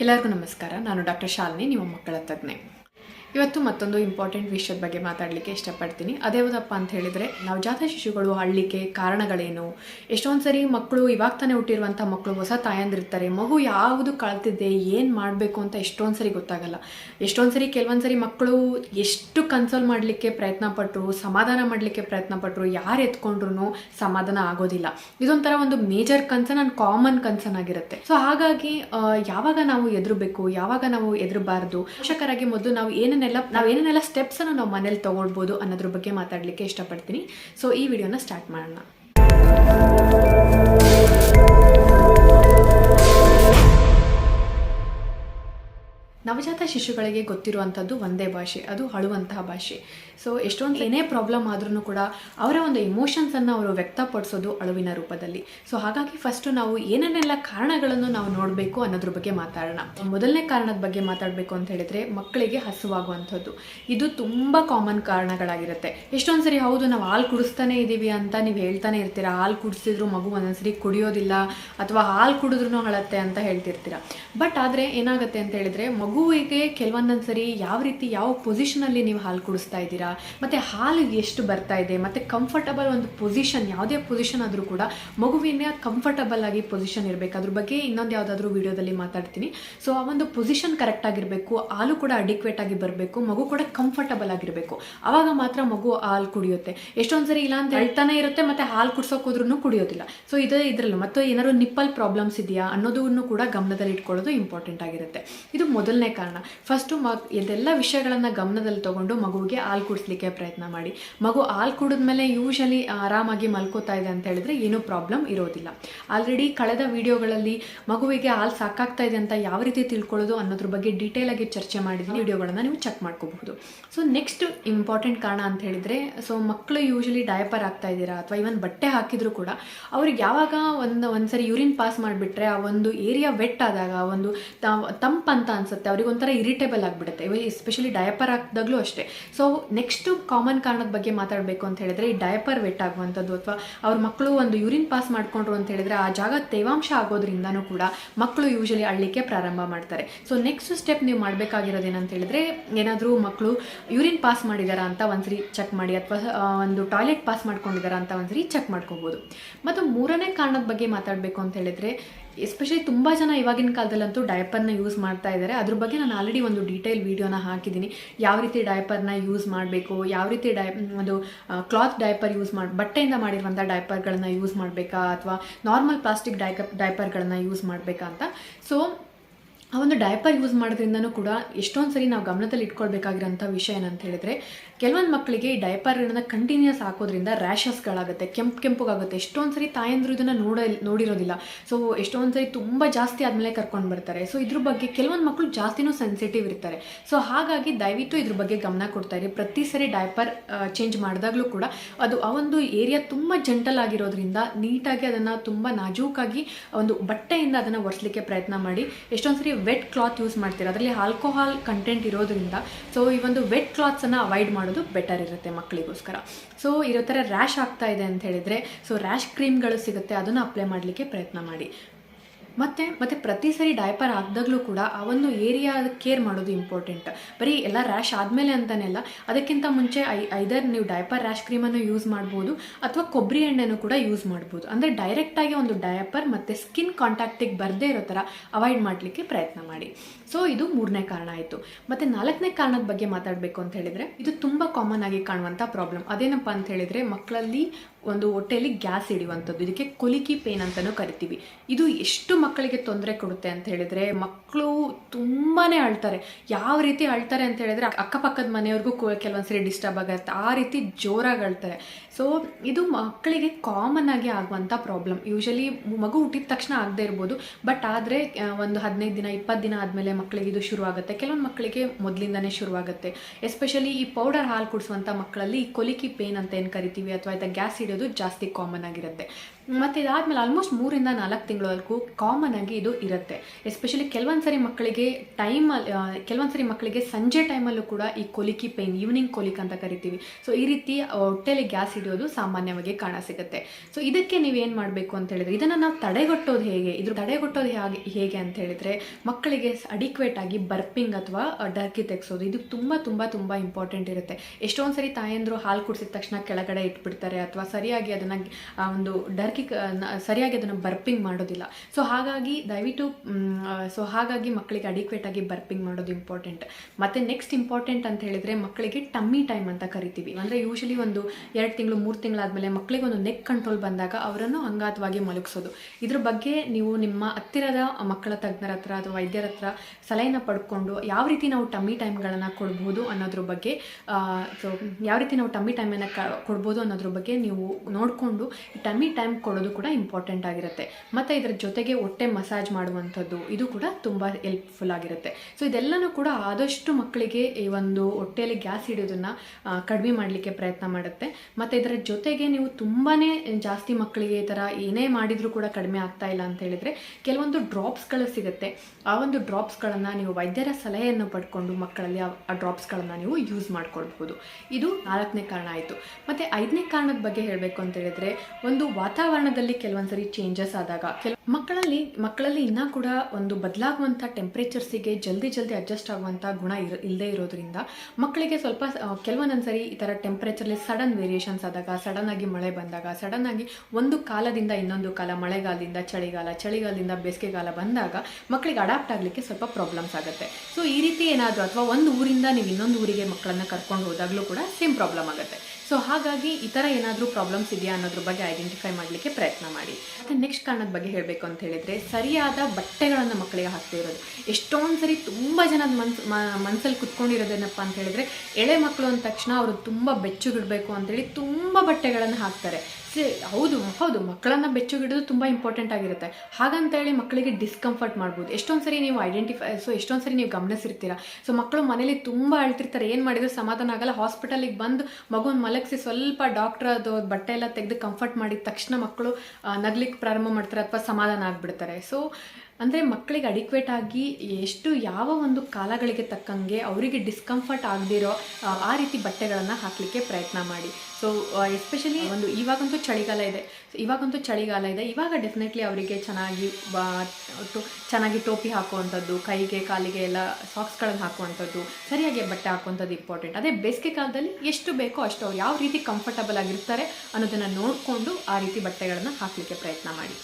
ಎಲ್ಲರಿಗೂ ನಮಸ್ಕಾರ. ನಾನು ಡಾಕ್ಟರ್ ಶಾಲಿನಿ ನಿಮ್ಮ ಮಕ್ಕಳ ತಜ್ಞೆ. ಇವತ್ತು ಮತ್ತೊಂದು ಇಂಪಾರ್ಟೆಂಟ್ ವಿಷಯದ ಬಗ್ಗೆ ಮಾತಾಡಲಿಕ್ಕೆ ಇಷ್ಟಪಡ್ತೀನಿ. ಅದೇವುದಪ್ಪ ಅಂತ ಹೇಳಿದರೆ ನವಜಾತ ಶಿಶುಗಳು ಅಳ್ಳಿಕೆ ಕಾರಣಗಳೇನು? ಎಷ್ಟೊಂದು ಸರಿ ಮಕ್ಕಳು ಇವಾಗ ತಾನೇ ಹುಟ್ಟಿರುವಂಥ ಮಕ್ಕಳು ಹೊಸ ತಾಯಂದಿರ್ತಾರೆ ಮಗು ಯಾವುದು ಕಳ್ತಿದ್ದೆ ಏನು ಮಾಡಬೇಕು ಅಂತ ಎಷ್ಟೊಂದು ಸರಿ ಗೊತ್ತಾಗಲ್ಲ. ಎಷ್ಟೊಂದು ಸರಿ ಕೆಲವೊಂದು ಸರಿ ಮಕ್ಕಳು ಎಷ್ಟು ಕನ್ಸೋಲ್ ಮಾಡಲಿಕ್ಕೆ ಪ್ರಯತ್ನ ಪಟ್ಟರು ಸಮಾಧಾನ ಮಾಡಲಿಕ್ಕೆ ಪ್ರಯತ್ನ ಪಟ್ಟರು ಯಾರು ಎತ್ಕೊಂಡ್ರು ಸಮಾಧಾನ ಆಗೋದಿಲ್ಲ. ಇದೊಂಥರ ಒಂದು major concern and common concern ಆಗಿರುತ್ತೆ. ಸೊ ಹಾಗಾಗಿ ಯಾವಾಗ ನಾವು ಎದುರಬೇಕು, ಯಾವಾಗ ನಾವು ಎದುರಬಾರ್ದು? ಪೋಷಕರಾಗಿ ಮೊದಲು ನಾವು ಏನೇನೆಲ್ಲ, ನಾವು ಏನೇನೆಲ್ಲ ಸ್ಟೆಪ್ಸನ್ನು ನಾವು ಮನೇಲಿ ತಗೊಳ್ಬೋದು ಅನ್ನೋದ್ರ ಬಗ್ಗೆ ಮಾತಾಡಲಿಕ್ಕೆ ಇಷ್ಟಪಡ್ತೀನಿ. ಸೊ ಈ ವಿಡಿಯೋನ ಸ್ಟಾರ್ಟ್ ಮಾಡೋಣ. ನವಜಾತ ಶಿಶುಗಳಿಗೆ ಗೊತ್ತಿರುವಂಥದ್ದು ಒಂದೇ ಭಾಷೆ, ಅದು ಹಳುವಂತಹ ಭಾಷೆ. ಸೊ ಎಷ್ಟೊಂದು ಏನೇ ಪ್ರಾಬ್ಲಮ್ ಆದ್ರೂ ಕೂಡ ಅವರ ಒಂದು ಇಮೋಷನ್ಸನ್ನು ಅವರು ವ್ಯಕ್ತಪಡಿಸೋದು ಅಳುವಿನ ರೂಪದಲ್ಲಿ. ಸೊ ಹಾಗಾಗಿ ಫಸ್ಟು ನಾವು ಏನೇನೆಲ್ಲ ಕಾರಣಗಳನ್ನು ನಾವು ನೋಡಬೇಕು ಅನ್ನೋದ್ರ ಬಗ್ಗೆ ಮಾತಾಡೋಣ. ಮೊದಲನೇ ಕಾರಣದ ಬಗ್ಗೆ ಮಾತಾಡಬೇಕು ಅಂತ ಹೇಳಿದ್ರೆ ಮಕ್ಕಳಿಗೆ ಹಸುವಾಗುವಂಥದ್ದು. ಇದು ತುಂಬ ಕಾಮನ್ ಕಾರಣಗಳಾಗಿರುತ್ತೆ. ಎಷ್ಟೊಂದು ಸರಿ ಹೌದು, ನಾವು ಹಾಲು ಕುಡಿಸ್ತಾನೆ ಇದ್ದೀವಿ ಅಂತ ನೀವು ಹೇಳ್ತಾನೆ ಇರ್ತೀರ. ಹಾಲು ಕುಡಿಸಿದ್ರು ಮಗು ಒಂದೊಂದ್ಸರಿ ಕುಡಿಯೋದಿಲ್ಲ ಅಥವಾ ಹಾಲು ಕುಡಿದ್ರೂ ಅಳತ್ತೆ ಅಂತ ಹೇಳ್ತಿರ್ತೀರ. ಬಟ್ ಆದರೆ ಏನಾಗುತ್ತೆ ಅಂತ ಹೇಳಿದ್ರೆ ಮಗುವಿಗೆ ಕೆಲವೊಂದೊಂದ್ಸರಿ ಯಾವ ರೀತಿ, ಯಾವ ಪೊಸಿಷನಲ್ಲಿ ನೀವು ಹಾಲು ಕುಡಿಸ್ತಾ ಇದ್ದೀರಾ ಮತ್ತು ಹಾಲು ಎಷ್ಟು ಬರ್ತಾ ಇದೆ, ಮತ್ತು ಕಂಫರ್ಟಬಲ್ ಒಂದು ಪೊಸಿಷನ್ ಯಾವುದೇ ಪೊಸಿಷನ್ ಆದರೂ ಕೂಡ ಮಗುವಿನ ಕಂಫರ್ಟಬಲ್ ಆಗಿ ಪೊಸಿಷನ್ ಇರಬೇಕು. ಅದ್ರ ಬಗ್ಗೆ ಇನ್ನೊಂದು ಯಾವುದಾದ್ರೂ ವಿಡಿಯೋದಲ್ಲಿ ಮಾತಾಡ್ತೀನಿ. ಸೊ ಆ ಒಂದು ಪೊಸಿಷನ್ ಕರೆಕ್ಟ್ ಆಗಿರಬೇಕು, ಹಾಲು ಕೂಡ ಅಡಿಕ್ವೇಟ್ ಆಗಿ ಬರಬೇಕು, ಮಗು ಕೂಡ ಕಂಫರ್ಟಬಲ್ ಆಗಿರಬೇಕು. ಆವಾಗ ಮಾತ್ರ ಮಗು ಹಾಲು ಕುಡಿಯುತ್ತೆ. ಎಷ್ಟೊಂದು ಸರಿ ಇಲ್ಲ ಅಂತ ಹೇಳ್ತಾನೆ ಇರುತ್ತೆ, ಮತ್ತು ಹಾಲು ಕುಡ್ಸೋಕೆ ಹೋದ್ರೂ ಕುಡಿಯೋದಿಲ್ಲ. ಸೊ ಇದೇ ಇದರಲ್ಲೂ ಮತ್ತು ಏನಾದ್ರು ನಿಪ್ಪಲ್ ಪ್ರಾಬ್ಲಮ್ಸ್ ಇದೆಯಾ ಅನ್ನೋದನ್ನು ಕೂಡ ಗಮನದಲ್ಲಿ ಇಟ್ಕೊಳ್ಳೋದು ಇಂಪಾರ್ಟೆಂಟ್ ಆಗಿರುತ್ತೆ. ಇದು ಮೊದಲನೇ ಕಾರಣ. ಫಸ್ಟು ಮ ಇದೆಲ್ಲ ವಿಷಯಗಳನ್ನು ಗಮನದಲ್ಲಿ ತಗೊಂಡು ಮಗುವಿಗೆ ಹಾಲು ಕುಡಿಸ್ಲಿಕ್ಕೆ ಪ್ರಯತ್ನ ಮಾಡಿ. ಮಗು ಹಾಲು ಕುಡಿದ್ಮೇಲೆ ಯೂಶಲಿ ಆರಾಮಾಗಿ ಮಲ್ಕೋತಾ ಇದೆ ಅಂತ ಹೇಳಿದ್ರೆ ಏನೂ ಪ್ರಾಬ್ಲಮ್ ಇರೋದಿಲ್ಲ. ಆಲ್ರೆಡಿ ಕಳೆದ ವಿಡಿಯೋಗಳಲ್ಲಿ ಮಗುವಿಗೆ ಹಾಲು ಸಾಕಾಗ್ತಾ ಇದೆ ಅಂತ ಯಾವ ರೀತಿ ತಿಳ್ಕೊಳ್ಳೋದು ಅನ್ನೋದ್ರ ಬಗ್ಗೆ ಡೀಟೇಲ್ ಆಗಿ ಚರ್ಚೆ ಮಾಡಿದ ವಿಡಿಯೋಗಳನ್ನು ನೀವು ಚೆಕ್ ಮಾಡ್ಕೋಬಹುದು. ಸೊ ನೆಕ್ಸ್ಟ್ ಇಂಪಾರ್ಟೆಂಟ್ ಕಾರಣ ಅಂತ ಹೇಳಿದ್ರೆ ಸೊ ಮಕ್ಕಳು ಯೂಶಲಿ ಡಯಪರ್ ಆಗ್ತಾ ಇದ್ದೀರಾ ಅಥವಾ ಇವನ್ ಬಟ್ಟೆ ಹಾಕಿದ್ರು ಕೂಡ ಅವ್ರಿಗೆ ಯಾವಾಗ ಒಂದು ಒಂದ್ಸರಿ ಯೂರಿನ್ ಪಾಸ್ ಮಾಡಿಬಿಟ್ರೆ ಆ ಒಂದು ಏರಿಯಾ ವೆಟ್ ಆದಾಗ ಒಂದು ತಂಪ್ ಅಂತ ಅನ್ಸುತ್ತೆ. ಅವ್ರಿಗೆ ಒಂಥರ ಇರಿಟೇಬಲ್ ಆಗಿಬಿಡುತ್ತೆ. ಎಸ್ಪೆಷಲಿ ಡಯಪರ್ ಹಾಕಿದಾಗಲೂ ಅಷ್ಟೇ. ಸೊ ನೆಕ್ಸ್ಟ್ ಕಾಮನ್ ಕಾರಣದ ಬಗ್ಗೆ ಮಾತಾಡಬೇಕು ಅಂತ ಹೇಳಿದ್ರೆ ಈ ಡಯಪರ್ ವೆಟ್ ಆಗುವಂಥದ್ದು ಅಥವಾ ಅವ್ರ ಮಕ್ಕಳು ಒಂದು ಯೂರಿನ್ ಪಾಸ್ ಮಾಡಿಕೊಂಡ್ರು ಅಂತ ಹೇಳಿದ್ರೆ ಆ ಜಾಗ ತೇವಾಂಶ ಆಗೋದ್ರಿಂದನೂ ಕೂಡ ಮಕ್ಕಳು ಯೂಶಲಿ ಅಳ್ಳಿಕ್ಕೆ ಪ್ರಾರಂಭ ಮಾಡ್ತಾರೆ. ಸೊ ನೆಕ್ಸ್ಟ್ ಸ್ಟೆಪ್ ನೀವು ಮಾಡಬೇಕಾಗಿರೋದು ಏನಂತ ಹೇಳಿದ್ರೆ ಏನಾದರೂ ಮಕ್ಕಳು ಯೂರಿನ್ ಪಾಸ್ ಮಾಡಿದಾರಾ ಅಂತ ಒಂದ್ಸರಿ ಚೆಕ್ ಮಾಡಿ ಅಥವಾ ಒಂದು ಟಾಯ್ಲೆಟ್ ಪಾಸ್ ಮಾಡ್ಕೊಂಡಿದ್ದಾರಾ ಅಂತ ಒಂದ್ಸರಿ ಚೆಕ್ ಮಾಡ್ಕೋಬೋದು. ಮತ್ತು ಮೂರನೇ ಕಾರಣದ ಬಗ್ಗೆ ಮಾತಾಡಬೇಕು ಅಂತ ಹೇಳಿದ್ರೆ ಎಸ್ಪೆಷಲಿ ತುಂಬ ಜನ ಇವಾಗಿನ ಕಾಲದಲ್ಲಂತೂ ಡಯಪರ್ನ ಯೂಸ್ ಮಾಡ್ತಾ ಇದ್ದಾರೆ. ಅದ್ರ ಬಗ್ಗೆ ನಾನು ಆಲ್ರೆಡಿ ಒಂದು ಡೀಟೇಲ್ ವೀಡಿಯೋನ ಹಾಕಿದ್ದೀನಿ. ಯಾವ ರೀತಿ ಡಯಪರ್ನ ಯೂಸ್ ಮಾಡಬೇಕು, ಯಾವ ರೀತಿ ಡೈ ಒಂದು ಕ್ಲಾತ್ ಡಯಪರ್ ಯೂಸ್ ಮಾಡಿ, ಬಟ್ಟೆಯಿಂದ ಮಾಡಿರುವಂಥ ಡಯಪರ್ಗಳನ್ನ ಯೂಸ್ ಮಾಡಬೇಕಾ ಅಥವಾ ನಾರ್ಮಲ್ ಪ್ಲಾಸ್ಟಿಕ್ ಡೈಕ ಡೈಪರ್ಗಳನ್ನ ಯೂಸ್ ಮಾಡಬೇಕಾ ಅಂತ. ಸೊ ಆ ಒಂದು ಡಯಪರ್ ಯೂಸ್ ಮಾಡೋದ್ರಿಂದನೂ ಕೂಡ ಎಷ್ಟೊಂದು ಸರಿ ನಾವು ಗಮನದಲ್ಲಿ ಇಟ್ಕೊಳ್ಬೇಕಾಗಿರೋಂಥ ವಿಷಯ ಏನಂತ ಹೇಳಿದ್ರೆ, ಕೆಲವೊಂದು ಮಕ್ಕಳಿಗೆ ಈ ಡಯಪರ್ಗಳನ್ನ ಕಂಟಿನ್ಯೂಸ್ ಹಾಕೋದ್ರಿಂದ ರ್ಯಾಷಸ್ಗಳಾಗುತ್ತೆ ಕೆಂಪು ಕೆಂಪುಗಾಗುತ್ತೆ. ಎಷ್ಟೊಂದು ಸರಿ ತಾಯಂದ್ರು ಇದನ್ನು ನೋಡ ನೋಡಿರೋದಿಲ್ಲ. ಸೊ ಎಷ್ಟೊಂದು ಸರಿ ತುಂಬ ಜಾಸ್ತಿ ಆದಮೇಲೆ ಕರ್ಕೊಂಡು ಬರ್ತಾರೆ. ಸೊ ಇದ್ರ ಬಗ್ಗೆ ಕೆಲವೊಂದು ಮಕ್ಕಳು ಜಾಸ್ತಿನೂ ಸೆನ್ಸಿಟಿವ್ ಇರ್ತಾರೆ. ಸೊ ಹಾಗಾಗಿ ದಯವಿಟ್ಟು ಇದ್ರ ಬಗ್ಗೆ ಗಮನ ಕೊಡ್ತಾ ಇರಿ. ಪ್ರತಿ ಸರಿ ಡಯಪರ್ ಚೇಂಜ್ ಮಾಡಿದಾಗಲೂ ಕೂಡ ಅದು ಆ ಒಂದು ಏರಿಯಾ ತುಂಬ ಜಂಟಲ್ ಆಗಿರೋದ್ರಿಂದ ನೀಟಾಗಿ ಅದನ್ನು ತುಂಬ ನಾಜೂಕಾಗಿ ಒಂದು ಬಟ್ಟೆಯಿಂದ ಅದನ್ನು ಒರೆಸಲಿಕ್ಕೆ ಪ್ರಯತ್ನ ಮಾಡಿ, ಎಷ್ಟೊಂದು ಸರಿ ವೆಟ್ ಕ್ಲಾತ್ ಯೂಸ್ ಮಾಡ್ತೀರಾ, ಅದರಲ್ಲಿ ಆಲ್ಕೋಹಾಲ್ ಕಂಟೆಂಟ್ ಇರೋದ್ರಿಂದ ಸೊ ಈ ಒಂದು ವೆಟ್ ಕ್ಲಾತ್ಸನ್ನು ಅವಾಯ್ಡ್ ಮಾಡೋದು ಬೆಟರ್ ಇರುತ್ತೆ ಮಕ್ಕಳಿಗೋಸ್ಕರ. ಸೊ ಇರೋ ಥರ ರ್ಯಾಶ್ ಆಗ್ತಾ ಇದೆ ಅಂತ ಹೇಳಿದರೆ ಸೊ ರ್ಯಾಶ್ ಕ್ರೀಮ್ಗಳು ಸಿಗುತ್ತೆ, ಅದನ್ನು ಅಪ್ಲೈ ಮಾಡಲಿಕ್ಕೆ ಪ್ರಯತ್ನ ಮಾಡಿ. ಮತ್ತು ಮತ್ತು ಪ್ರತಿ ಸರಿ ಡೈಪರ್ ಹಾಕಿದಾಗಲೂ ಕೂಡ ಆ ಒಂದು ಏರಿಯಾ ಕೇರ್ ಮಾಡೋದು ಇಂಪಾರ್ಟೆಂಟ್ ಬರೀ ಎಲ್ಲ ರ್ಯಾಶ್ ಆದಮೇಲೆ ಅಂತಲೇ ಅಲ್ಲ, ಅದಕ್ಕಿಂತ ಮುಂಚೆ ಐ ಐದರ್ ನೀವು ಡೈಪರ್ ರ್ಯಾಶ್ ಕ್ರೀಮನ್ನು ಯೂಸ್ ಮಾಡ್ಬೋದು, ಅಥವಾ ಕೊಬ್ಬರಿ ಎಣ್ಣೆನೂ ಕೂಡ ಯೂಸ್ ಮಾಡ್ಬೋದು. ಅಂದರೆ ಡೈರೆಕ್ಟಾಗಿ ಒಂದು ಡಯಪರ್ ಮತ್ತು ಸ್ಕಿನ್ ಕಾಂಟ್ಯಾಕ್ಟಿಗೆ ಬರದೇ ಇರೋ ಥರ ಅವಾಯ್ಡ್ ಮಾಡಲಿಕ್ಕೆ ಪ್ರಯತ್ನ ಮಾಡಿ. ಸೊ ಇದು ಮೂರನೇ ಕಾರಣ ಆಯಿತು. ಮತ್ತು ನಾಲ್ಕನೇ ಕಾರಣದ ಬಗ್ಗೆ ಮಾತಾಡಬೇಕು ಅಂತ ಹೇಳಿದರೆ, ಇದು ತುಂಬ ಕಾಮನ್ ಆಗಿ ಕಾಣುವಂಥ ಪ್ರಾಬ್ಲಮ್ ಅದೇನಪ್ಪ ಅಂತ ಹೇಳಿದರೆ, ಮಕ್ಕಳಲ್ಲಿ ಒಂದು ಹೊಟ್ಟೆಯಲ್ಲಿ ಗ್ಯಾಸ್ ಹಿಡಿಯುವಂಥದ್ದು. ಇದಕ್ಕೆ ಕೊಲಿಕಿ ಪೇನ್ ಅಂತಲೂ ಕರಿತೀವಿ. ಇದು ಎಷ್ಟು ಮಕ್ಕಳಿಗೆ ತೊಂದರೆ ಕೊಡುತ್ತೆ ಅಂತ ಹೇಳಿದ್ರೆ ಮಕ್ಕಳು ತುಂಬಾ ಅಳ್ತಾರೆ. ಯಾವ ರೀತಿ ಅಳ್ತಾರೆ ಅಂತ ಹೇಳಿದ್ರೆ ಅಕ್ಕಪಕ್ಕದ ಮನೆಯವ್ರಿಗೂ ಕೆಲವೊಂದ್ಸರಿ ಡಿಸ್ಟರ್ಬ್ ಆಗುತ್ತೆ. ಆ ರೀತಿ ಜೋರಾಗಿ ಅಳ್ತಾರೆ. ಸೊ ಇದು ಮಕ್ಕಳಿಗೆ ಕಾಮನ್ ಆಗಿ ಆಗುವಂಥ ಪ್ರಾಬ್ಲಮ್ ಯೂಶಲಿ ಮಗು ಹುಟ್ಟಿದ ತಕ್ಷಣ ಆಗದೆ ಇರ್ಬೋದು. ಬಟ್ ಆದರೆ ಒಂದು ಹದಿನೈದು ದಿನ, ಇಪ್ಪತ್ತು ದಿನ ಆದಮೇಲೆ ಮಕ್ಕಳಿಗೆ ಇದು ಶುರುವಾಗುತ್ತೆ. ಕೆಲವೊಂದು ಮಕ್ಕಳಿಗೆ ಮೊದಲಿಂದನೇ ಶುರುವಾಗುತ್ತೆ. ಎಸ್ಪೆಷಲಿ ಈ ಪೌಡರ್ ಹಾಲು ಕುಡಿಸುವಂಥ ಮಕ್ಕಳಲ್ಲಿ ಈ ಕೊಲಿಕಿ ಪೇನ್ ಅಂತ ಏನು ಕರಿತೀವಿ ಅಥವಾ ಗ್ಯಾಸ್ ಹಿಡಿಯೋದು ಜಾಸ್ತಿ ಕಾಮನ್ ಆಗಿರುತ್ತೆ. ಮತ್ತು ಇದಾದಮೇಲೆ ಆಲ್ಮೋಸ್ಟ್ ಮೂರಿಂದ ನಾಲ್ಕು ತಿಂಗಳವರೆಗೂ ಕಾಮನ್ ಆಗಿ ಇದು ಇರುತ್ತೆ. ಎಸ್ಪೆಷಲಿ ಕೆಲವೊಂದು ಸರಿ ಮಕ್ಕಳಿಗೆ ಟೈಮಲ್ಲಿ ಕೆಲವೊಂದು ಸರಿ ಮಕ್ಕಳಿಗೆ ಸಂಜೆ ಟೈಮಲ್ಲೂ ಕೂಡ ಈ ಕೊಲಿಕಿ ಪೈನ್ ಈವ್ನಿಂಗ್ ಕೊಲಿಕ್ ಅಂತ ಕರಿತೀವಿ. ಸೊ ಈ ರೀತಿ ಹೊಟ್ಟೆಲಿ ಗ್ಯಾಸ್ ಹಿಡಿಯೋದು ಸಾಮಾನ್ಯವಾಗಿ ಕಾಣ ಸಿಗುತ್ತೆ. ಸೊ ಇದಕ್ಕೆ ನೀವೇನು ಮಾಡಬೇಕು ಅಂತ ಹೇಳಿದ್ರೆ, ಇದನ್ನು ನಾವು ತಡೆಗಟ್ಟೋದು ಹೇಗೆ? ಇದ್ರ ತಡೆಗಟ್ಟೋದು ಹೇಗೆ ಹೇಗೆ ಅಂತ ಹೇಳಿದ್ರೆ, ಮಕ್ಕಳಿಗೆ ಅಡಿಕ್ವೇಟ್ ಆಗಿ ಬರ್ಪಿಂಗ್ ಅಥವಾ ಡರ್ಕಿ ತೆಗೆಸೋದು, ಇದು ತುಂಬ ತುಂಬ ತುಂಬ ಇಂಪಾರ್ಟೆಂಟ್ ಇರುತ್ತೆ. ಎಷ್ಟೊಂದು ಸರಿ ತಾಯಂದರು ಹಾಲು ಕುಡಿಸಿದ ತಕ್ಷಣ ಕೆಳಗಡೆ ಇಟ್ಬಿಡ್ತಾರೆ, ಅಥವಾ ಸರಿಯಾಗಿ ಅದನ್ನು ಒಂದು ಡರ್ಕಿ ಕ- ನ- ಸರಿಯಾಗಿ ಅದನ್ನು ಬರ್ಪಿಂಗ್ ಮಾಡೋದಿಲ್ಲ. ಸೊ ಹಾಗಾಗಿ ದಯವಿಟ್ಟು ಸೊ ಹಾಗಾಗಿ ಮಕ್ಕಳಿಗೆ ಅಡಿಕ್ವೇಟ್ ಆಗಿ ಬರ್ಪಿಂಗ್ ಮಾಡೋದು ಇಂಪಾರ್ಟೆಂಟ್ ಮತ್ತು ನೆಕ್ಸ್ಟ್ ಇಂಪಾರ್ಟೆಂಟ್ ಅಂತ ಹೇಳಿದ್ರೆ ಮಕ್ಕಳಿಗೆ ಟಮ್ಮಿ ಟೈಮ್ ಅಂತ ಕರಿತೀವಿ. ಅಂದರೆ ಯೂಶಲಿ ಒಂದು ಎರಡು ತಿಂಗಳು, ಮೂರು ತಿಂಗಳಾದಮೇಲೆ ಮಕ್ಕಳಿಗೆ ಒಂದು ನೆಕ್ ಕಂಟ್ರೋಲ್ ಬಂದಾಗ ಅವರನ್ನು ಅಂಗಾತವಾಗಿ ಮಲಗಿಸೋದು. ಇದ್ರ ಬಗ್ಗೆ ನೀವು ನಿಮ್ಮ ಹತ್ತಿರದ ಮಕ್ಕಳ ತಜ್ಞರ ಹತ್ರ ಅಥವಾ ವೈದ್ಯರ ಹತ್ರ ಸಲಹೆನ ಪಡ್ಕೊಂಡು ಯಾವ ರೀತಿ ನಾವು ಟಮ್ಮಿ ಟೈಮ್ಗಳನ್ನು ಕೊಡ್ಬೋದು ಅನ್ನೋದ್ರ ಬಗ್ಗೆ ಸೊ ಯಾವ ರೀತಿ ನಾವು ಟಮ್ಮಿ ಟೈಮನ್ನು ಕೊಡ್ಬೋದು ಅನ್ನೋದ್ರ ಬಗ್ಗೆ ನೀವು ನೋಡಿಕೊಂಡು ಟಮ್ಮಿ ಟೈಮ್ ಕೊಡೋದು ಕೂಡ ಇಂಪಾರ್ಟೆಂಟ್ ಆಗಿರುತ್ತೆ. ಮತ್ತು ಇದರ ಜೊತೆಗೆ ಹೊಟ್ಟೆ ಮಸಾಜ್ ಮಾಡುವಂಥದ್ದು, ಇದು ಕೂಡ ತುಂಬ ಹೆಲ್ಪ್ಫುಲ್ ಆಗಿರುತ್ತೆ. ಸೊ ಇದೆಲ್ಲನೂ ಕೂಡ ಆದಷ್ಟು ಮಕ್ಕಳಿಗೆ ಈ ಒಂದು ಹೊಟ್ಟೆಯಲ್ಲಿ ಗ್ಯಾಸ್ ಹಿಡಿಯೋದನ್ನು ಕಡಿಮೆ ಮಾಡಲಿಕ್ಕೆ ಪ್ರಯತ್ನ ಮಾಡುತ್ತೆ. ಮತ್ತು ಇದರ ಜೊತೆಗೆ ನೀವು ತುಂಬಾ ಜಾಸ್ತಿ ಮಕ್ಕಳಿಗೆ ಈ ಥರ ಏನೇ ಮಾಡಿದರೂ ಕೂಡ ಕಡಿಮೆ ಆಗ್ತಾ ಇಲ್ಲ ಅಂತ ಹೇಳಿದರೆ, ಕೆಲವೊಂದು ಡ್ರಾಪ್ಸ್ಗಳು ಸಿಗುತ್ತೆ. ಆ ಒಂದು ಡ್ರಾಪ್ಸ್ಗಳನ್ನು ನೀವು ವೈದ್ಯರ ಸಲಹೆಯನ್ನು ಪಡ್ಕೊಂಡು ಮಕ್ಕಳಲ್ಲಿ ಆ- ಡ್ರಾಪ್ಸ್ಗಳನ್ನು ನೀವು ಯೂಸ್ ಮಾಡ್ಕೊಳ್ಬಹುದು. ಇದು ನಾಲ್ಕನೇ ಕಾರಣ ಆಯಿತು. ಮತ್ತು ಐದನೇ ಕಾರಣದ ಬಗ್ಗೆ ಹೇಳಬೇಕು ಅಂತ ಹೇಳಿದರೆ, ಒಂದು ವಾತಾವರಣದಲ್ಲಿ ಕೆಲವೊಂದ್ಸರಿ ಚೇಂಜಸ್ ಆದಾಗ ಕೆಲ ಮಕ್ಕಳಲ್ಲಿ ಮಕ್ಕಳಲ್ಲಿ ಇನ್ನೂ ಕೂಡ ಒಂದು ಬದಲಾಗುವಂಥ ಟೆಂಪ್ರೇಚರ್ಸಿಗೆ ಜಲ್ದಿ ಜಲ್ದಿ ಅಡ್ಜಸ್ಟ್ ಆಗುವಂಥ ಗುಣ ಇರ ಇಲ್ಲದೆ ಇರೋದ್ರಿಂದ ಮಕ್ಕಳಿಗೆ ಸ್ವಲ್ಪ ಕೆಲವೊಂದೊಂದ್ಸರಿ ಈ ಥರ ಟೆಂಪ್ರೇಚರ್ಲಿ ಸಡನ್ ವೇರಿಯೇಷನ್ಸ್ ಆದಾಗ ಸಡನ್ ಆಗಿ ಮಳೆ ಬಂದಾಗ ಸಡನ್ ಆಗಿ ಒಂದು ಕಾಲದಿಂದ ಇನ್ನೊಂದು ಕಾಲ, ಮಳೆಗಾಲದಿಂದ ಚಳಿಗಾಲ, ಚಳಿಗಾಲದಿಂದ ಬೇಸಿಗೆಗಾಲ ಬಂದಾಗ ಮಕ್ಕಳಿಗೆ ಅಡಾಪ್ಟ್ ಆಗಲಿಕ್ಕೆ ಸ್ವಲ್ಪ ಪ್ರಾಬ್ಲಮ್ಸ್ ಆಗುತ್ತೆ. ಸೊ ಈ ರೀತಿ ಏನಾದರೂ ಅಥವಾ ಒಂದು ಊರಿಂದ ನೀವು ಇನ್ನೊಂದು ಊರಿಗೆ ಮಕ್ಕಳನ್ನ ಕರ್ಕೊಂಡು ಹೋದಾಗಲೂ ಕೂಡ ಸೇಮ್ ಪ್ರಾಬ್ಲಮ್ ಆಗುತ್ತೆ. ಸೊ ಹಾಗಾಗಿ ಈ ಥರ ಏನಾದರೂ ಪ್ರಾಬ್ಲಮ್ಸ್ ಇದೆಯಾ ಅನ್ನೋದ್ರ ಬಗ್ಗೆ ಐಡೆಂಟಿಫೈ ಮಾಡಲಿಕ್ಕೆ ಪ್ರಯತ್ನ ಮಾಡಿ. ಮತ್ತು ನೆಕ್ಸ್ಟ್ ಕಾರಣದ ಬಗ್ಗೆ ಹೇಳಬೇಕು ಅಂತ ಹೇಳಿದರೆ, ಸರಿಯಾದ ಬಟ್ಟೆಗಳನ್ನು ಮಕ್ಕಳಿಗೆ ಹಾಕ್ತಾ ಇರೋದು. ಎಷ್ಟೊಂದು ಸರಿ ತುಂಬ ಜನದ ಮನ್ಸು ಮನಸ್ಸಲ್ಲಿ ಕುತ್ಕೊಂಡಿರೋದೇನಪ್ಪ ಅಂತ ಹೇಳಿದ್ರೆ, ಎಳೆ ಮಕ್ಕಳು ಅಂದ ತಕ್ಷಣ ಅವರು ತುಂಬ ಬೆಚ್ಚಗಿಡಬೇಕು ಅಂತೇಳಿ ತುಂಬ ಬಟ್ಟೆಗಳನ್ನು ಹಾಕ್ತಾರೆ. ಹೌದು ಹೌದು, ಮಕ್ಕಳನ್ನು ಬೆಚ್ಚಗಿಡೋದು ತುಂಬ ಇಂಪಾರ್ಟೆಂಟ್ ಆಗಿರುತ್ತೆ. ಹಾಗಂತ ಹೇಳಿ ಮಕ್ಕಳಿಗೆ ಡಿಸ್ಕಂಫರ್ಟ್ ಮಾಡ್ಬೋದು. ಎಷ್ಟೊಂದು ಸರಿ ನೀವು ಐಡೆಂಟಿಫೈ ಸೊ ಎಷ್ಟೊಂದು ಸರಿ ನೀವು ಗಮನಿಸಿರ್ತೀರ. ಸೊ ಮಕ್ಕಳು ಮನೇಲಿ ತುಂಬ ಅಳ್ತಿರ್ತಾರೆ. ಏನು ಮಾಡಿದ್ರು ಸಮಾಧಾನ ಆಗಲ್ಲ. ಹಾಸ್ಪಿಟಲಿಗೆ ಬಂದು ಮಗುನ ಮಲಗಿಸಿ ಸ್ವಲ್ಪ ಡಾಕ್ಟ್ರ್ ಅದು ಬಟ್ಟೆ ಎಲ್ಲ ತೆಗೆದು ಕಂಫರ್ಟ್ ಮಾಡಿದ ತಕ್ಷಣ ಮಕ್ಕಳು ನಗ್ಲಿಕ್ಕೆ ಪ್ರಾರಂಭ ಮಾಡ್ತಾರೆ ಅಥವಾ ಸಮಾಧಾನ ಆಗಿಬಿಡ್ತಾರೆ. ಸೊ ಅಂದರೆ ಮಕ್ಕಳಿಗೆ ಅಡಿಕ್ವೇಟ್ ಆಗಿ ಎಷ್ಟು ಯಾವ ಒಂದು ಕಾಲಗಳಿಗೆ ತಕ್ಕಂಗೆ ಅವರಿಗೆ ಡಿಸ್ಕಂಫರ್ಟ್ ಆಗದಿರೋ, ಆ ರೀತಿ ಬಟ್ಟೆಗಳನ್ನು ಹಾಕಲಿಕ್ಕೆ ಪ್ರಯತ್ನ ಮಾಡಿ. ಸೊ ಎಸ್ಪೆಷಲಿ ಒಂದು ಇವಾಗಂತೂ ಚಳಿಗಾಲ ಇದೆ. ಇವಾಗಂತೂ ಚಳಿಗಾಲ ಇದೆ. ಇವಾಗ ಡೆಫಿನೆಟ್ಲಿ ಅವರಿಗೆ ಚೆನ್ನಾಗಿ ಚೆನ್ನಾಗಿ ಟೋಪಿ ಹಾಕುವಂಥದ್ದು, ಕೈಗೆ, ಕಾಲಿಗೆ ಎಲ್ಲ ಸಾಕ್ಸ್ಗಳನ್ನು ಹಾಕುವಂಥದ್ದು, ಸರಿಯಾಗಿ ಬಟ್ಟೆ ಹಾಕುವಂಥದ್ದು ಇಂಪಾರ್ಟೆಂಟ್ ಅದೇ ಬೇಸಿಗೆ ಕಾಲದಲ್ಲಿ ಎಷ್ಟು ಬೇಕೋ ಅಷ್ಟು ಅವ್ರು ಯಾವ ರೀತಿ ಕಂಫರ್ಟಬಲ್ ಆಗಿರ್ತಾರೆ ಅನ್ನೋದನ್ನು ನೋಡಿಕೊಂಡು ಆ ರೀತಿ ಬಟ್ಟೆಗಳನ್ನು ಹಾಕಲಿಕ್ಕೆ ಪ್ರಯತ್ನ ಮಾಡಿ.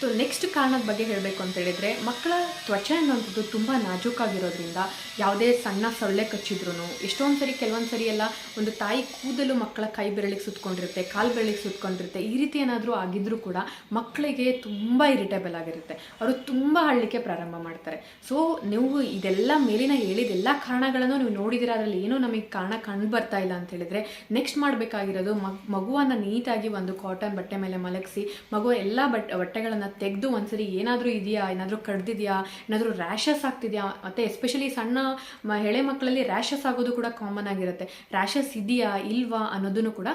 ಸೊ ನೆಕ್ಸ್ಟ್ ಕಾರಣದ ಬಗ್ಗೆ ಹೇಳಬೇಕು ಅಂತ ಹೇಳಿದರೆ, ಮಕ್ಕಳ ತ್ವಚೆ ಅನ್ನೋಂಥದ್ದು ತುಂಬ ನಾಜೂಕಾಗಿರೋದ್ರಿಂದ ಯಾವುದೇ ಸಣ್ಣ ಸೊಳ್ಳೆ ಕಚ್ಚಿದ್ರು ಎಷ್ಟೊಂದು ಸರಿ ಕೆಲವೊಂದು ಸರಿ ಎಲ್ಲ ಒಂದು ತಾಯಿ ಕೂದಲು ಮಕ್ಕಳ ಕೈ ಬೆರಳಿಗೆ ಸುತ್ಕೊಂಡಿರುತ್ತೆ, ಕಾಲು ಬೆರಳಿಗೆ ಸುತ್ಕೊಂಡಿರುತ್ತೆ, ಈ ರೀತಿ ಏನಾದರೂ ಆಗಿದ್ರೂ ಕೂಡ ಮಕ್ಕಳಿಗೆ ತುಂಬ ಇರಿಟೇಬಲ್ ಆಗಿರುತ್ತೆ. ಅವರು ತುಂಬ ಹಳ್ಳಿಕೆ ಪ್ರಾರಂಭ ಮಾಡ್ತಾರೆ. ಸೊ ನೀವು ಇದೆಲ್ಲ ಮೇಲಿನ ಹೇಳಿದ ಎಲ್ಲ ಕಾರಣಗಳನ್ನು ನೀವು ನೋಡಿದಿರ, ಅದರಲ್ಲಿ ಏನೂ ನಮಗೆ ಕಾರಣ ಕಂಡು ಬರ್ತಾ ಇಲ್ಲ ಅಂತ ಹೇಳಿದರೆ ನೆಕ್ಸ್ಟ್ ಮಾಡಬೇಕಾಗಿರೋದು ಮಗ್, ಮಗುವನ್ನು ನೀಟಾಗಿ ಒಂದು ಕಾಟನ್ ಬಟ್ಟೆ ಮೇಲೆ ಮಲಗಿಸಿ ಮಗು ಎಲ್ಲ ಬಟ್ಟೆ ಬಟ್ಟೆಗಳನ್ನು ತೆಗೆದು ಒಂದ್ಸರಿ ಏನಾದರೂ ಇದೆಯಾ, ಏನಾದರೂ ಕಡ್ದಿದೆಯಾ, ಏನಾದರೂ ರ್ಯಾಷಸ್ ಆಗ್ತಿದೆಯಾ? ಮತ್ತು ಎಸ್ಪೆಷಲಿ ಸಣ್ಣ ಮ, ಎಳೆ ಮಕ್ಕಳಲ್ಲಿ ರ್ಯಾಷಸ್ ಆಗೋದು ಕೂಡ ಕಾಮನ್ ಆಗಿರುತ್ತೆ. ರ್ಯಾಷಸ್ ಇದೆಯಾ, ಇಲ್ವಾ ಅನ್ನೋದನ್ನು ಕೂಡ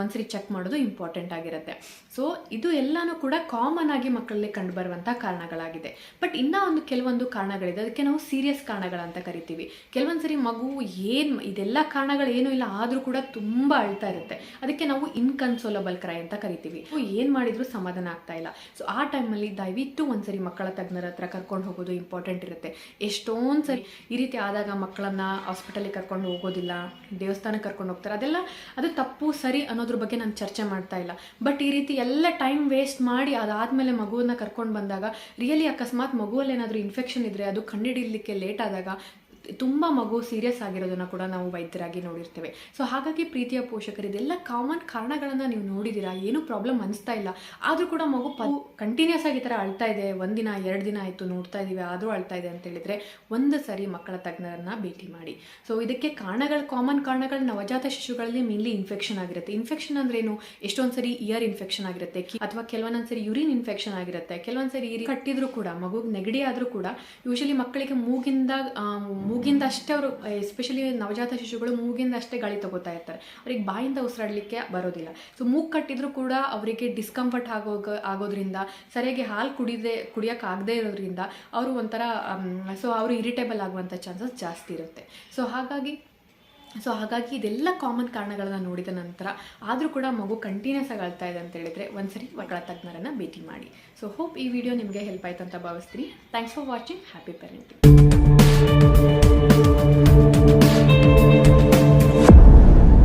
ಒಂದ್ಸರಿ ಚೆಕ್ ಮಾಡೋದು ಇಂಪಾರ್ಟೆಂಟ್ ಆಗಿರುತ್ತೆ. ಸೊ ಇದು ಎಲ್ಲನೂ ಕೂಡ ಕಾಮನ್ ಆಗಿ ಮಕ್ಕಳಲ್ಲಿ ಕಂಡುಬರುವಂಥ ಕಾರಣಗಳಾಗಿದೆ. ಬಟ್ ಇನ್ನೂ ಒಂದು ಕೆಲವೊಂದು ಕಾರಣಗಳಿದೆ. ಅದಕ್ಕೆ ನಾವು ಸೀರಿಯಸ್ ಕಾರಣಗಳಂತ ಕರಿತೀವಿ. ಕೆಲವೊಂದು ಸರಿ ಮಗು ಏನು, ಇದೆಲ್ಲ ಕಾರಣಗಳು ಏನೂ ಇಲ್ಲ, ಆದರೂ ಕೂಡ ತುಂಬ ಅಳ್ತಾ ಇರುತ್ತೆ. ಅದಕ್ಕೆ ನಾವು ಇನ್ಕನ್ಸೋಲಬಲ್ ಕ್ರೈ ಅಂತ ಕರಿತೀವಿ. ಏನು ಮಾಡಿದರೂ ಸಮಾಧಾನ ಆಗ್ತಾ ಇಲ್ಲ. ಸೊ ಆ ಟೈಮಲ್ಲಿ ದಯವಿಟ್ಟು ಒಂದ್ಸರಿ ಮಕ್ಕಳ ತಜ್ಞರ ಹತ್ರ ಕರ್ಕೊಂಡು ಹೋಗೋದು ಇಂಪಾರ್ಟೆಂಟ್ ಇರುತ್ತೆ. ಎಷ್ಟೊಂದು ಸರಿ ಈ ರೀತಿ ಆದಾಗ ಮಕ್ಕಳನ್ನ ಹಾಸ್ಪಿಟಲಿಗೆ ಕರ್ಕೊಂಡು ಹೋಗೋದಿಲ್ಲ, ದೇವಸ್ಥಾನಕ್ಕೆ ಕರ್ಕೊಂಡು ಹೋಗ್ತಾರೆ, ಅದೆಲ್ಲ ಅದು ತಪ್ಪು, ಸರಿ ಅನ್ನೋದ್ರ ಬಗ್ಗೆ ನಾನು ಚರ್ಚೆ ಮಾಡ್ತಾ ಇಲ್ಲ. ಬಟ್ ಈ ರೀತಿ ಎಲ್ಲ ಟೈಮ್ ವೇಸ್ಟ್ ಮಾಡಿ ಅದಾದಮೇಲೆ ಮಗುವನ್ನ ಕರ್ಕೊಂಡು ಬಂದಾಗ ರಿಯಲಿ ಅಕಸ್ಮಾತ್ ಮಗುವಲ್ಲಿ ಏನಾದರೂ ಇನ್ಫೆಕ್ಷನ್ ಇದ್ದರೆ ಅದು ಕಂಡುಹಿಡಿಯಲಿಕ್ಕೆ ಲೇಟ್ ಆದಾಗ ತುಂಬ ಮಗು ಸೀರಿಯಸ್ ಆಗಿರೋದನ್ನು ಕೂಡ ನಾವು ವೈದ್ಯರಾಗಿ ನೋಡಿರ್ತೇವೆ. ಸೊ ಹಾಗಾಗಿ ಪ್ರೀತಿಯ ಪೋಷಕರು, ಇದೆಲ್ಲ ಕಾಮನ್ ಕಾರಣಗಳನ್ನು ನೀವು ನೋಡಿದಿರಾ ಏನೂ ಪ್ರಾಬ್ಲಮ್ ಅನಿಸ್ತಾ ಇಲ್ಲ. ಆದರೂ ಕೂಡ ಮಗು ಕಂಟಿನ್ಯೂಸ್ ಆಗಿ ಈ ಥರ ಅಳ್ತಾ ಇದೆ. ಒಂದಿನ ಎರಡು ದಿನ ಆಯಿತು, ನೋಡ್ತಾ ಇದ್ದೀವಿ ಆದರೂ ಅಳ್ತಾ ಇದೆ ಅಂತ ಹೇಳಿದ್ರೆ ಒಂದು ಸರಿ ಮಕ್ಕಳ ತಜ್ಞರನ್ನ ಭೇಟಿ ಮಾಡಿ. ಸೊ ಇದಕ್ಕೆ ಕಾರಣಗಳು ಕಾಮನ್ ಕಾರಣಗಳು ನವಜಾತ ಶಿಶುಗಳಲ್ಲಿ ಮೇನ್ಲಿ ಇನ್ಫೆಕ್ಷನ್ ಆಗಿರುತ್ತೆ. ಇನ್ಫೆಕ್ಷನ್ ಅಂದ್ರೇನು ಎಷ್ಟೊಂದು ಸರಿ ಇಯರ್ ಇನ್ಫೆಕ್ಷನ್ ಆಗಿರುತ್ತೆ ಅಥವಾ ಕೆಲವೊಂದ್ಸರಿ ಸರಿ ಯೂರಿನ್ ಇನ್ಫೆಕ್ಷನ್ ಆಗಿರುತ್ತೆ. ಕೆಲವೊಂದು ಸರಿ ಈ ರೀತಿ ಕಟ್ಟಿದ್ರು ಕೂಡ ಮಗುಗೆ ನೆಗಡಿ ಆದರೂ ಕೂಡ ಯೂಶಲಿ ಮಕ್ಕಳಿಗೆ ಮೂಗಿಂದ ಮೂಗಿಂದ ಅಷ್ಟೇ ಅವರು ಎಸ್ಪೆಷಲಿ ನವಜಾತ ಶಿಶುಗಳು ಮೂಗಿಂದ ಅಷ್ಟೇ ಗಾಳಿ ತಗೋತಾ ಇರ್ತಾರೆ. ಅವ್ರಿಗೆ ಬಾಯಿಂದ ಉಸಿರಾಡಲಿಕ್ಕೆ ಬರೋದಿಲ್ಲ. ಸೊ ಮೂಗು ಕಟ್ಟಿದ್ರು ಕೂಡ ಅವರಿಗೆ ಡಿಸ್ಕಂಫರ್ಟ್ ಆಗೋ ಆಗೋದ್ರಿಂದ, ಸರಿಯಾಗಿ ಹಾಲು ಕುಡಿದೇ ಕುಡಿಯೋಕ್ಕಾಗದೇ ಇರೋದ್ರಿಂದ ಅವರು ಒಂಥರ ಸೊ ಅವರು ಇರಿಟೇಬಲ್ ಆಗುವಂಥ ಚಾನ್ಸಸ್ ಜಾಸ್ತಿ ಇರುತ್ತೆ. ಸೊ ಹಾಗಾಗಿ ಸೊ ಹಾಗಾಗಿ ಇದೆಲ್ಲ ಕಾಮನ್ ಕಾರಣಗಳನ್ನ ನೋಡಿದ ನಂತರ ಆದರೂ ಕೂಡ ಮಗು ಕಂಟಿನ್ಯೂಸ್ ಆಗಿ ಅಳ್ತಾ ಇದೆ ಅಂತ ಹೇಳಿದ್ರೆ ಒಂದ್ಸರಿ ಮಕ್ಕಳ ತಜ್ಞರನ್ನು ಭೇಟಿ ಮಾಡಿ. ಸೊ ಹೋಪ್ ಈ ವಿಡಿಯೋ ನಿಮಗೆ ಹೆಲ್ಪ್ ಆಯ್ತು ಅಂತ ಭಾವಿಸ್ತೀನಿ. Thanks for watching happy parenting Música